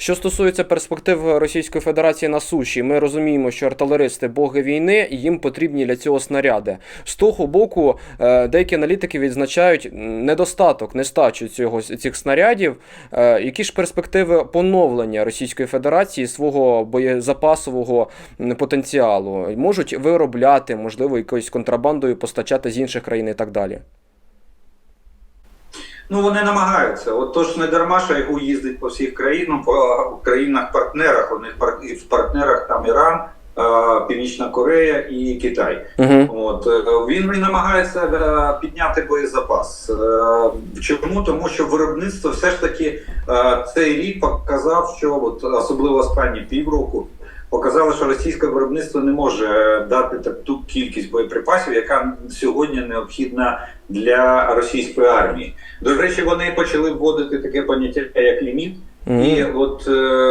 Що стосується перспектив Російської Федерації на суші, ми розуміємо, що артилеристи боги війни, і їм потрібні для цього снаряди. З того боку, е, деякі аналітики відзначають недостаток, нестачу цього цих снарядів. Е, Які ж перспективи поновлення Російської Федерації свого боєзапасового потенціалу можуть виробляти, можливо, якоюсь контрабандою постачати з інших країн і так далі. Ну вони намагаються. От то ж не дарма Шойгу їздить по всіх країнах, по країнах-партнерах. У них в партнерах там Іран, е, Північна Корея і Китай. Угу. От е, він і намагається е, підняти боєзапас. Чому? Тому що виробництво все ж таки цей рік показав, що от особливо останні півроку. Показало, що російське виробництво не може дати так- ту кількість боєприпасів, яка сьогодні необхідна для російської армії. До речі, вони почали вводити таке поняття як ліміт. І от е,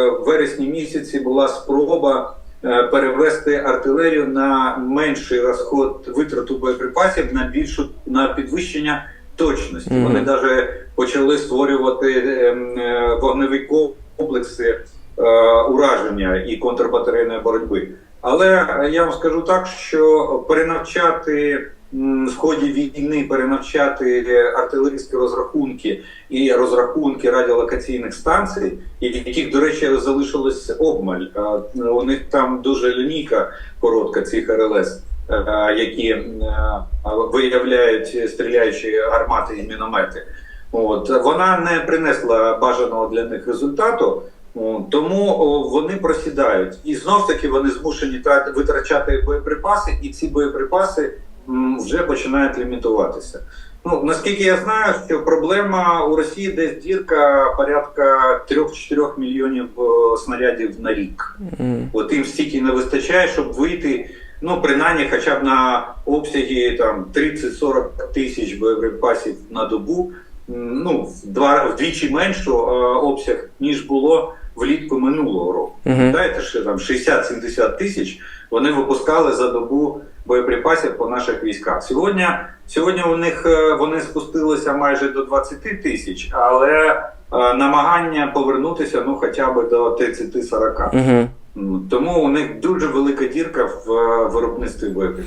в вересні місяці була спроба е, перевести артилерію на менший розход витрату боєприпасів на більшу на підвищення точності. Мгм. Вони навіть почали створювати ем, е, вогневі комплекси е, ураження і контрбатарейної боротьби. Але е, я вам скажу так, що перенавчати в ході війни перенавчати е, артилерійські розрахунки і розрахунки радіолокаційних станцій, яких, до речі, залишилось обмаль. У них там дуже лінійка коротка цих РЛС, е, які е, виявляють стріляючі гармати і міномети. От вона не принесла бажаного для них результату. Тому вони просідають, і знов таки вони змушені витрачати боєприпаси, і ці боєприпаси вже починають лімітуватися. Ну наскільки я знаю, що проблема у Росії десь дірка порядка 3-4 мільйонів снарядів на рік. От їм стільки не вистачає, щоб вийти, ну принаймні, хоча б на обсяги там 30-40 тисяч боєприпасів на добу. Ну, два вдвічі меншу е, обсяг ніж було влітку минулого року. Пам'ятаєте, що там 60-70 тисяч вони випускали за добу боєприпасів по наших військах. Сьогодні, сьогодні у них е, вони спустилися майже до 20 тисяч, але е, намагання повернутися ну хоча б до 30-40. Мгм. М, Тому у них дуже велика дірка в е, виробництві боєприпасів.